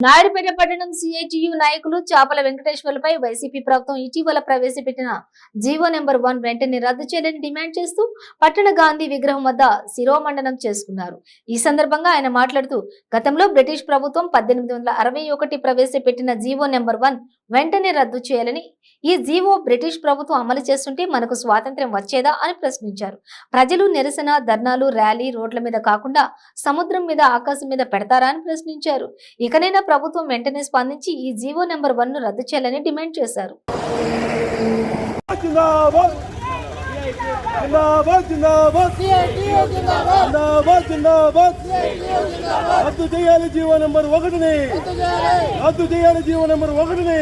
నాయుడుపేట పట్టణం సిఐటియు నాయకులు చాపల వెంకటేశ్వర్లపై వైసీపీ ప్రభుత్వం ఇటీవల ప్రవేశపెట్టిన జీవో నెంబర్ వన్ వెంటనే రద్దు చేయాలని డిమాండ్ చేస్తూ పట్టణ గాంధీ విగ్రహం వద్ద శిరోమండనం చేసుకున్నారు. ఈ సందర్భంగా ఆయన మాట్లాడుతూ గతంలో బ్రిటిష్ ప్రభుత్వం పద్దెనిమిది వందల అరవై ఒకటి ప్రవేశపెట్టిన జీవో నెంబర్ వన్ వెంటనే రద్దు చేయాలని ఈ జీవో బ్రిటిష్ ప్రభుత్వం అమలు చేస్తుంటే మనకు స్వాతంత్ర్యం వచ్చేదా అని ప్రశ్నించారు. ప్రజలు నిరసన ధర్నాలు ర్యాలీ రోడ్ల మీద కాకుండా సముద్రం మీద ఆకాశం మీద పెడతారా అని ప్రశ్నించారు. ఇకనైనా ప్రభుత్వం వెంటనే స్పందించి ఈ జీవో నెంబర్ వన్ను రద్దు చేయాలని డిమాండ్ చేశారు. జిందాబాద్ జిందాబాద్. జిందాబాద్ జిందాబాద్. రద్దు చేయాలి జీవో నెంబర్ ఒకటిని. రద్దు చేయాలి జీవో నెంబర్ ఒకటిని.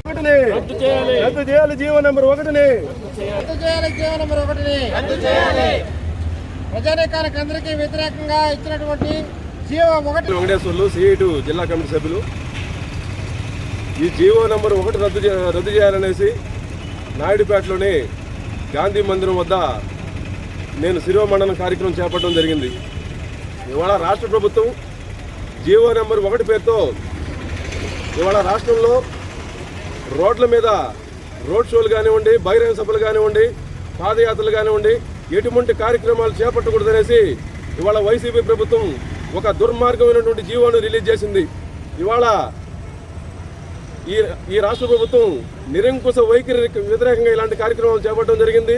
ఒకటిని. రద్దు చేయాలి. జీవో నెంబర్ ఒకటిని. రద్దు చేయాలి జీవో నెంబర్ ఒకటిని. రద్దు చేయాలి. ప్రజానీకానికి అందరికీ వ్యతిరేకంగా ఇచ్చినటువంటి జీవో ఒకటి. వెంకటేశ్వర్లు సిఐటు జిల్లా కమిటీ సభ్యులు ఈ జీవో నెంబర్ ఒకటి రద్దు రద్దు చేయాలనేసి నాయుడుపేటలోని గాంధీ మందిరం వద్ద నేను శిరోమండలం కార్యక్రమం చేపట్టడం జరిగింది. ఇవాళ రాష్ట్ర ప్రభుత్వం జీవో నెంబర్ ఒకటి పేరుతో ఇవాళ రాష్ట్రంలో రోడ్ల మీద రోడ్ షోలు కానివ్వండి బహిరంగ సభలు కానివ్వండి పాదయాత్రలు కానివ్వండి ఎటువంటి కార్యక్రమాలు చేపట్టకూడదనేసి ఇవాళ వైసీపీ ప్రభుత్వం ఒక దుర్మార్గమైనటువంటి జీవోను రిలీజ్ చేసింది. ఇవాళ ఈ ఈ రాష్ట్ర ప్రభుత్వం నిరంకుశ వైఖరి వ్యతిరేకంగా ఇలాంటి కార్యక్రమాలు చేపట్టడం జరిగింది.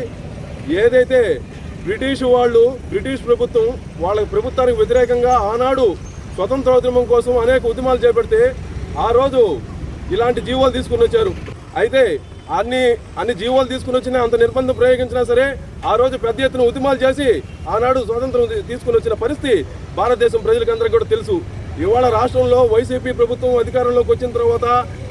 ఏదైతే బ్రిటిష్ వాళ్ళు బ్రిటిష్ ప్రభుత్వం వాళ్ళ ప్రభుత్వానికి వ్యతిరేకంగా ఆనాడు స్వతంత్రోద్యమం కోసం అనేక ఉద్యమాలు చేపడితే ఆ రోజు ఇలాంటి జీవోలు తీసుకుని వచ్చారు. అయితే అన్ని అన్ని జీవోలు తీసుకుని వచ్చినా అంత నిర్బంధం ప్రయోగించినా సరే ఆ రోజు పెద్ద ఎత్తున ఉద్యమాలు చేసి ఆనాడు స్వాతంత్రం తీసుకుని వచ్చిన పరిస్థితి భారతదేశం ప్రజలకందరికీ కూడా తెలుసు. ఇవాళ రాష్ట్రంలో వైసీపీ ప్రభుత్వం అధికారంలోకి వచ్చిన తర్వాత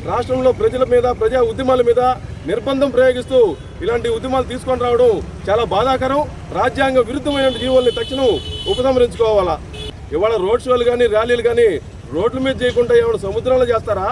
రాష్ట్రంలో ప్రజల మీద ప్రజా ఉద్యమాల మీద నిర్బంధం ప్రయోగిస్తూ ఇలాంటి ఉద్యమాలు తీసుకొని రావడం చాలా బాధాకరం. రాజ్యాంగ విరుద్ధమైన జీవుల్ని తక్షణం ఉపసంహరించుకోవాలా? ఇవాళ రోడ్ షోలు కానీ ర్యాలీలు కానీ రోడ్ల మీద చేయకుండా ఏమైనా సముద్రంలో చేస్తారా?